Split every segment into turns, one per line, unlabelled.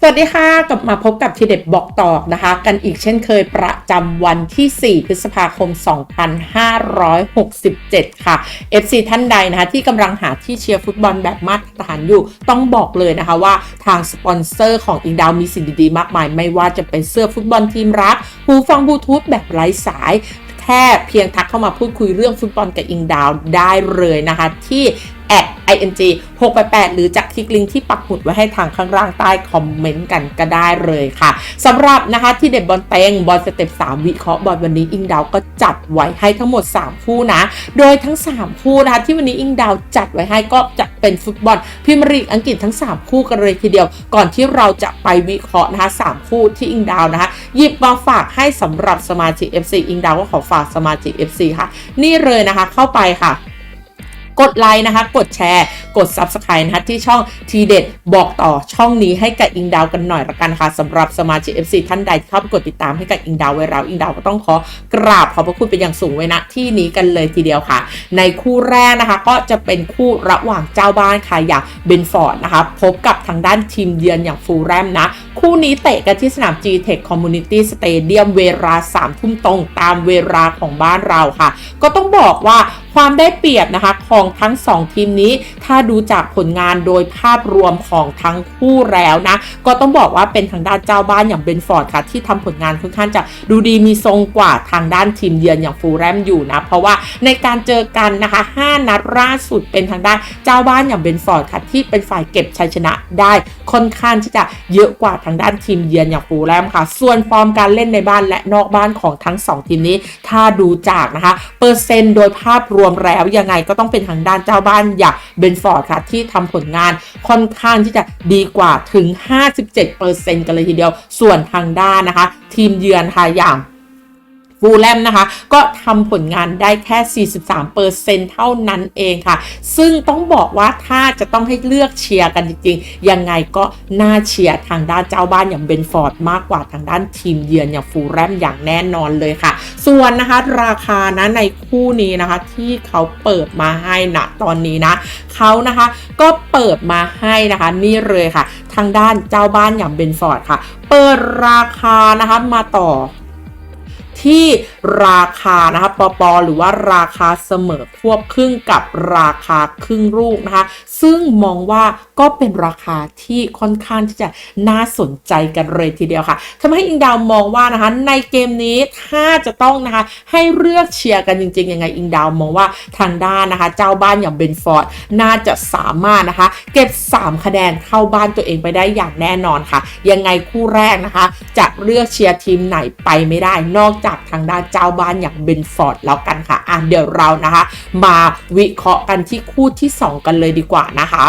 สวัสดีค่ะกลับมาพบกับทีเด็ดบอกต่อนะคะ กันอีกเช่นเคยประจำวันที่ 4 พฤษภาคม 2567 ค่ะ FC ท่านใดนะคะที่กำลังหาที่เชียร์ฟุตบอลแบบมาตรฐานอยู่ ต้องบอกเลยนะคะว่าทางสปอนเซอร์ของอิงดาวมีสิ่งดีๆ มากมาย ไม่ว่าจะเป็นเสื้อฟุตบอลทีมรัก หูฟังบลูทูธแบบไร้สายแค่เพียงทักเข้ามาพูดคุยเรื่องฟุตบอลกับอิงดาวได้เลยนะคะที่ at ing 688 หรือจากคลิกลิงก์ที่ปักหมุดไว้ให้ทางข้างล่างใต้คอมเมนต์กันก็ได้เลยค่ะสำหรับนะคะที่เด็ดบอลเต็งบอลสเต็ป3วิเคราะห์บอลวันนี้อิงดาวก็จัดไว้ให้ทั้งหมด 3 คู่นะ โดยทั้ง 3 คู่นะคะที่วันนี้อิงดาวจัดไว้ให้ก็จะเป็นฟุตบอลพรีเมียร์ลีกอังกฤษทั้ง 3 คู่กันเลยทีเดียว ก่อนที่เราจะไปวิเคราะห์นะคะ3คู่ที่อิงดาวนะคะหยิบมาฝากให้สำหรับสมาชิก FC อิงดาวก็ขอฝากสมาชิก FC ค่ะ นี่เลยนะคะเข้าไปค่ะ กดไลค์นะคะ กดแชร์ กด Subscribe นะคะที่ช่องทีเด็ดบอกต่อช่องนี้ให้กับอิงดาวกันหน่อยละกันค่ะสำหรับสมาชิก FC ท่านใดที่เข้าไปกดติดตามให้กับอิงดาวไว้แล้วอิงดาวก็ต้องขอกราบขอบพระคุณเป็นอย่างสูงไว้ณที่นี้กันเลยทีเดียวค่ะ ในคู่แรกนะคะ ก็จะเป็นคู่ระหว่างเจ้าบ้านค่ะอย่างเบนฟอร์ดนะคะพบกับทางด้านทีมเยือนอย่างฟูลแรมนะ คู่นี้เตะกันที่สนาม G-Tech Community Stadium เวลา3ทุ่มตรงตามเวลาของบ้านเราค่ะ ก็ต้องบอกว่า ความได้เปรียบนะคะของทั้ง 2 ทีมนี้ ถ้าดูจากผลงานโดยภาพรวมของทั้งคู่แล้วนะ ก็ต้องบอกว่าเป็นทางด้านเจ้าบ้านอย่างเบนฟอร์ดค่ะ ที่ทำผลงานค่อนข้างจะดูดีมีทรงกว่าทางด้านทีมเยือนอย่างฟูลแรมอยู่นะ เพราะว่าในการเจอกันนะคะ 5 นัดล่าสุดเป็นทางด้านเจ้าบ้านอย่างเบนฟอร์ดค่ะที่เป็นฝ่ายเก็บชัยชนะได้ค่อนข้างที่จะเยอะกว่าทางด้านทีมเยือนอย่างฟูลแรมค่ะ ส่วนฟอร์มการเล่นในบ้านและนอกบ้านของทั้ง 2 ทีมนี้ ถ้าดูจากนะคะเปอร์เซ็นต์โดยภาพรวมแล้วยังไงก็ต้องเป็นทางด้านเจ้าบ้านอย่างเบนฟอร์ดค่ะ ที่ทำผลงานค่อนข้างที่จะดีกว่าถึง 57%กันเลยทีเดียว ส่วนทางด้านนะคะ ทีมเยือนค่ะอย่าง ฟูลแลมนะคะ ก็ทำผลงานได้แค่ 43%เท่านั้นเองค่ะ ซึ่งต้องบอกว่าถ้าจะต้องให้เลือกเชียร์กันจริงๆ ยังไงก็น่าเชียร์ทางด้านเจ้าบ้านอย่างเบนฟอร์ดมากกว่าทางด้านทีมเยือนอย่างฟูลแลมอย่างแน่นอนเลยค่ะ ส่วนนะคะราคานะในคู่นี้นะคะที่เขาเปิดมาให้นะตอนนี้นะเขานะคะก็เปิดมาให้นะคะนี่เลยค่ะ ทางด้านเจ้าบ้านอย่างเบนฟอร์ดค่ะ เปิดราคานะคะมาต่อ ที่ราคานะคะปปหรือว่าราคาเสมอควบครึ่งกับราคาครึ่งลูกนะคะ ซึ่งมองว่าก็เป็นราคาที่ค่อนข้างที่จะน่าสนใจกันเลยทีเดียวค่ะทำให้อิงดาวมองว่านะคะในเกมนี้ถ้าจะต้องนะคะให้เลือกเชียร์กันจริงๆยังไงอิงดาวมองว่าทางด้านนะคะเจ้าบ้านอย่างเบนฟอร์ดน่าจะสามารถนะคะ เก็บ 3 คะแนนเข้าบ้านตัวเองไปได้อย่างแน่นอนค่ะ ยังไงคู่แรกนะคะ จะเลือกเชียร์ทีมไหนไปไม่ได้นอกจากทางด้านเจ้าบ้านอย่างเบนฟอร์ดแล้วกันค่ะอะเดี๋ยวเรานะคะ มาวิเคราะห์กันที่คู่ที่ 2 กันเลยดีกว่านะคะ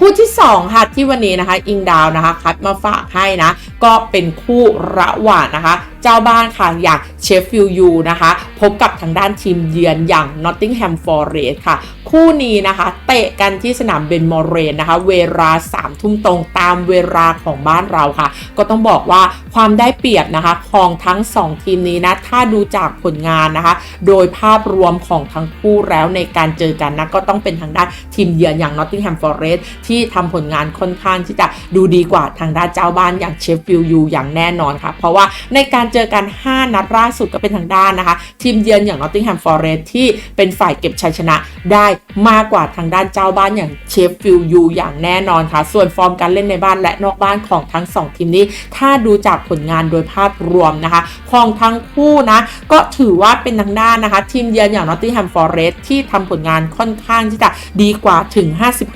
คู่ที่2ค่ะที่วันนี้นะคะ อิงดาวนะคะคัดมาฝากให้นะ ก็เป็นคู่ระหว่างนะคะ เจ้าบ้านค่ะอย่างเชฟฟิลยูนะคะ พบกับทางด้านทีมเยือนอย่าง Nottingham Forest ค่ะ คู่นี้นะคะ เตะกันที่สนามเบนมอร์เรนนะคะ เวลา3ทุ่มตรงตามเวลาของบ้านเราค่ะ ก็ต้องบอกว่าความได้เปรียบนะคะของทั้ง 2 ทีมนี้นะ ถ้าดูจากผลงานนะคะ โดยภาพรวมของทั้งคู่แล้วในการเจอกันนะก็ต้องเป็นทางด้านทีมเยือนอย่าง Nottingham Forest ที่ทำผลงานค่อนข้างที่จะดูดีกว่าทางด้านเจ้าบ้านอย่างเชฟฟิลด์ยูอย่างแน่นอนค่ะ เพราะว่าในการเจอกัน 5 นัดล่าสุดก็เป็นทางด้านนะคะ ทีมเยือนอย่าง Nottingham Forest ที่เป็นฝ่ายเก็บชัยชนะได้มากกว่าทางด้านเจ้าบ้านอย่างเชฟฟิลด์ยูอย่างแน่นอนค่ะ ส่วนฟอร์มการเล่นในบ้านและนอกบ้านของทั้ง 2 ทีมนี้ ถ้าดูจากผลงานโดยภาพรวมนะคะ ของทั้งคู่นะก็ถือว่าเป็นทางด้านนะคะ ทีมเยือนอย่าง Nottingham Forest ที่ทำผลงานค่อนข้างที่จะดีกว่าถึง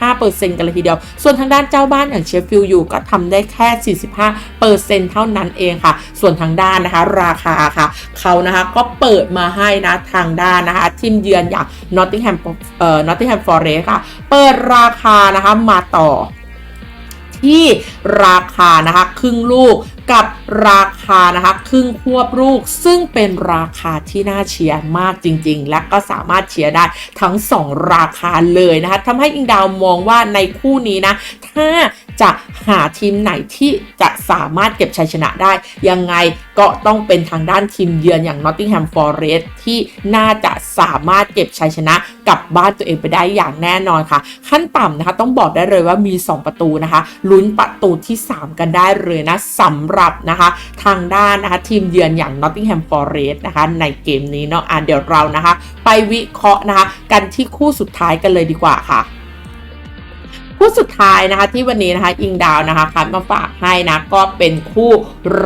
55%กันเลยทีเดียว ส่วนทางด้านเจ้าบ้านอย่างเชฟฟิลด์ยูก็ทำได้แค่ 45เปอร์เซ็นต์เท่านั้นเองค่ะ ส่วนทางด้านนะคะราคาค่ะ เขานะคะก็เปิดมาให้นะทางด้านนะคะทีมเยือนอย่างนอตติงแฮมเอ่อนอตติงแฮมฟอร์เรสค่ะ เปิดราคานะคะมาต่อที่ราคานะคะครึ่งลูกกับ ราคานะคะครึ่งควบลูก ซึ่งเป็นราคาที่น่าเชียร์มากจริง ๆ และก็สามารถเชียร์ได้ทั้ง 2 ราคาเลยนะคะทำให้อิงดาวมองว่าในคู่นี้นะ ถ้าจะหาทีมไหนที่จะสามารถเก็บชัยชนะได้ ยังไงก็ต้องเป็นทางด้านทีมเยือนอย่าง Nottingham Forest ที่น่าจะสามารถเก็บชัยชนะกลับบ้านตัวเองไปได้อย่างแน่นอนค่ะ ขั้นต่ำนะคะต้องบอกได้เลยว่ามี 2 ประตูนะคะลุ้นประตูที่ 3 กันได้เลยนะสำหรับนะคะทางด้านนะคะทีมเยือนอย่าง Nottingham Forest นะคะในเกมนี้เนาะอะเดี๋ยวเรานะคะ ไปวิเคราะห์นะคะกันที่คู่สุดท้ายกันเลยดีกว่าค่ะคู่สุดท้ายนะคะที่วันนี้นะคะอิงดาวนะคะคัดมาฝากให้นะก็เป็นคู่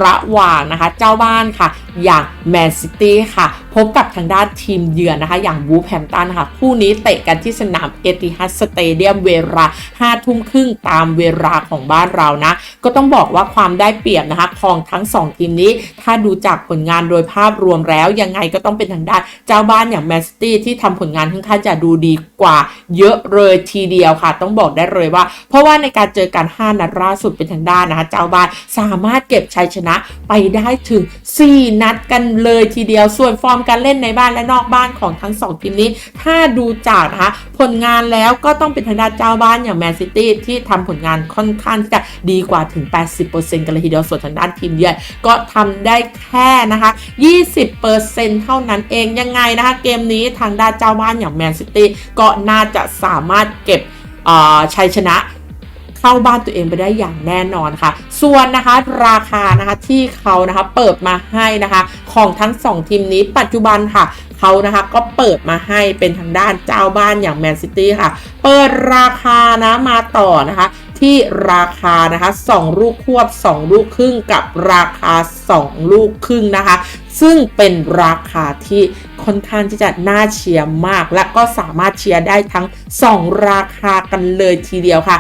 ระหว่างนะคะ เจ้าบ้านค่ะ อย่างแมนซิตี้ค่ะ พบกับทางด้านทีมเยือนนะคะ อย่างวูฟแฮมตันค่ะ คู่นี้เตะกันที่สนามเอติฮัดสเตเดียมเวลา5ทุ่มครึ่งตามเวลาของบ้านเรานะ ก็ต้องบอกว่าความได้เปรียบนะคะของทั้ง 2 ทีมนี้ ถ้าดูจากผลงานโดยภาพรวมแล้วยังไงก็ต้องเป็นทางด้านเจ้าบ้านอย่างแมนซิตี้ที่ทำผลงานค่อนข้างจะดูดีกว่าเยอะเลยทีเดียวค่ะ ต้องบอกได้เลยว่า เพราะว่าในการเจอกัน 5 นัดล่าสุดเป็นทางด้านนะคะเจ้าบ้านสามารถเก็บชัยชนะไปได้ถึง 4 นัดกันเลยทีเดียวส่วนฟอร์มการเล่นในบ้านและนอกบ้านของทั้ง 2 ทีมนี้ ถ้าดูจากนะคะผลงานแล้วก็ต้องเป็นทางด้านเจ้าบ้านอย่างแมนซิตี้ที่ทำผลงานค่อนข้างจะดีกว่าถึง 80%กันเลยทีเดียวส่วนทางด้านทีมเยือนก็ทำได้แค่นะคะ 20%เท่านั้นเองยังไงนะคะ เกมนี้ทางด้านเจ้าบ้านอย่างแมนซิตี้ก็น่าจะสามารถเก็บเออชัยชนะ เข้าบ้านตัวเองไปได้อย่างแน่นอนค่ะ ส่วนนะคะราคานะคะที่เขานะคะเปิดมาให้นะคะ ของทั้ง 2 ทีมนี้ปัจจุบันค่ะเขานะคะก็เปิดมาให้เป็นทางด้านเจ้าบ้านอย่างแมนซิตี้ค่ะ เปิดราคานะมาต่อนะคะที่ราคานะคะ 2 ลูกควบ 2 ลูกครึ่งกับราคา 2 ลูกครึ่งนะคะ ซึ่งเป็นราคาที่ค่อนข้างที่จะน่าเชียร์มาก และก็สามารถเชียร์ได้ทั้ง 2 ราคากันเลยทีเดียวค่ะ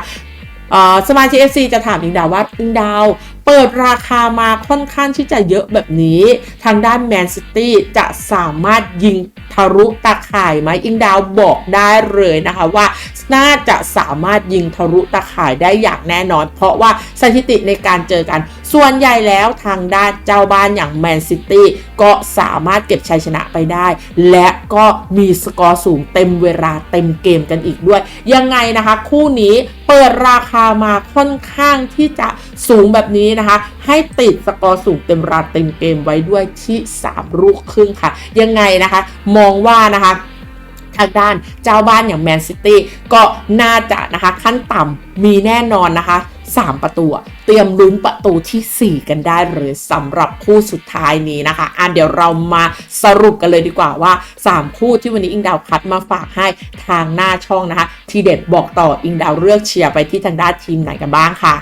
สมาชิก FC จะถามอิงดาวว่าอิงดาว เปิดราคามาค่อนข้างที่จะเยอะแบบนี้ ทางด้านแมนซิตี้จะสามารถยิงทะลุตาข่ายไหมอิงดาวบอกได้เลยนะคะว่า น่าจะสามารถยิงทะลุตาข่ายได้อย่างแน่นอน เพราะว่าสถิติในการเจอกัน ส่วนใหญ่แล้วทางด้านเจ้าบ้านอย่างแมนซิตี้ก็สามารถเก็บชัยชนะไปได้ และก็มีสกอร์สูงเต็มเวลาเต็มเกมกันอีกด้วย ยังไงนะคะ คู่นี้เปิดราคามาค่อนข้างที่จะสูงแบบนี้นะคะ ให้ติดสกอร์สูงเต็มราเต็มเกมไว้ด้วยที่ 3 ลูกครึ่งค่ะ ยังไงนะคะ มองว่านะคะทางด้านเจ้าบ้านอย่างแมนซิตี้ก็น่าจะนะคะขั้นต่ำมีแน่นอนนะคะ 3 ประตูเตรียมลุ้นประตูทีสี่4 กันได้เลยสำหรับคู่สุดท้ายนี้นะคะอะเดี๋ยวเรามาสรุปกันเลยดีกว่าว่า 3 คู่ที่วันนี้อิงดาวคัดมาฝากให้ทางหน้าช่องนะคะ ทีเด็ดบอกต่ออิงดาวเลือกเชียร์ไปที่ทางด้านทีมไหนกันบ้างค่ะ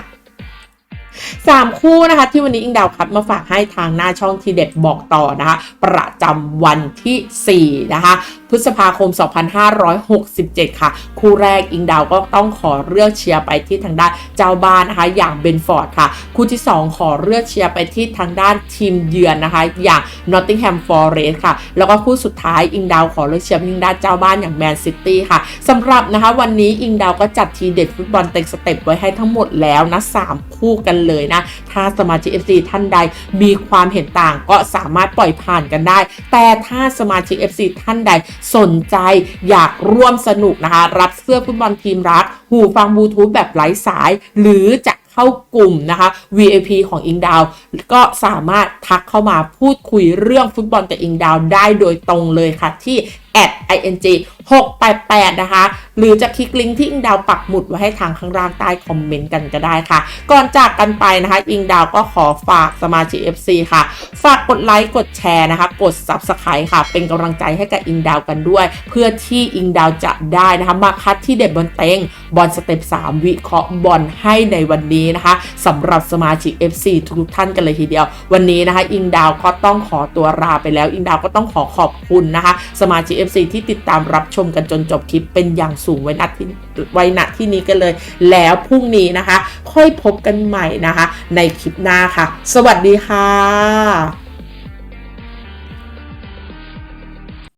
3คู่นะคะที่วันนี้อิงดาวคัดมาฝากให้ทางหน้าช่องทีเด็ดบอกต่อนะคะ ประจำวันที่ 4 นะคะพฤษภาคม 2567 ค่ะ คู่แรกอิงดาวก็ต้องขอเลือกเชียร์ไปที่ทางด้านเจ้าบ้านนะคะอย่างเบนฟอร์ดค่ะ คู่ที่ 2 ขอเลือกเชียร์ไปที่ทางด้านทีมเยือนนะคะ อย่าง Nottingham Forest ค่ะ แล้วก็คู่สุดท้ายอิงดาวขอเลือกเชียร์ไปที่ทางด้านเจ้าบ้านอย่างแมนซิตี้ค่ะสำหรับนะคะวันนี้อิงดาวก็จัดทีเด็ดฟุตบอลเต็งสเต็ปไว้ให้ทั้งหมดแล้วนะ3คู่กันเลยนะ ถ้าสมาชิก FC ท่านใดมีความเห็นต่างก็สามารถปล่อยผ่านกันได้ แต่ถ้าสมาชิก FC ท่านใดสนใจอยากร่วมสนุกนะคะ รับเสื้อฟุตบอลทีมรัก หูฟังบลูทูธแบบไร้สาย หรือจะเข้ากลุ่มนะคะ VIP ของอิงดาว ก็สามารถทักเข้ามาพูดคุยเรื่องฟุตบอลกับอิงดาวได้โดยตรงเลยค่ะ ที่ ing 688 นะคะ หรือจะคลิกลิงก์ที่อิงดาวปักหมุดไว้ให้ทางข้างล่างใต้คอมเมนต์กันก็ได้ค่ะ ก่อนจากกันไปนะคะ อิงดาวก็ขอฝากสมาชิก FC ค่ะ ฝากกดไลค์ กดแชร์นะคะ กด Subscribe ค่ะ เป็นกำลังใจให้กับอิงดาวกันด้วย เพื่อที่อิงดาวจะได้นะคะมาคัดที่เด็ดบอลเต็งบอลสเต็ป3 วิเคราะห์บอลให้ในวันนี้นะคะสำหรับสมาชิก FC ทุกท่านกันเลยทีเดียว วันนี้นะคะ อิงดาวก็ต้องขอตัวลาไปแล้ว อิงดาวก็ต้องขอขอบคุณนะคะ สมาชิก FC ที่ติดตามรับชมกันจนจบคลิปเป็นอย่างสูงไว้ณที่ไว้ณที่นี้กันเลย แล้วพรุ่งนี้นะคะ ค่อยพบกันใหม่นะคะ ในคลิปหน้าค่ะ สวัสดีค่ะ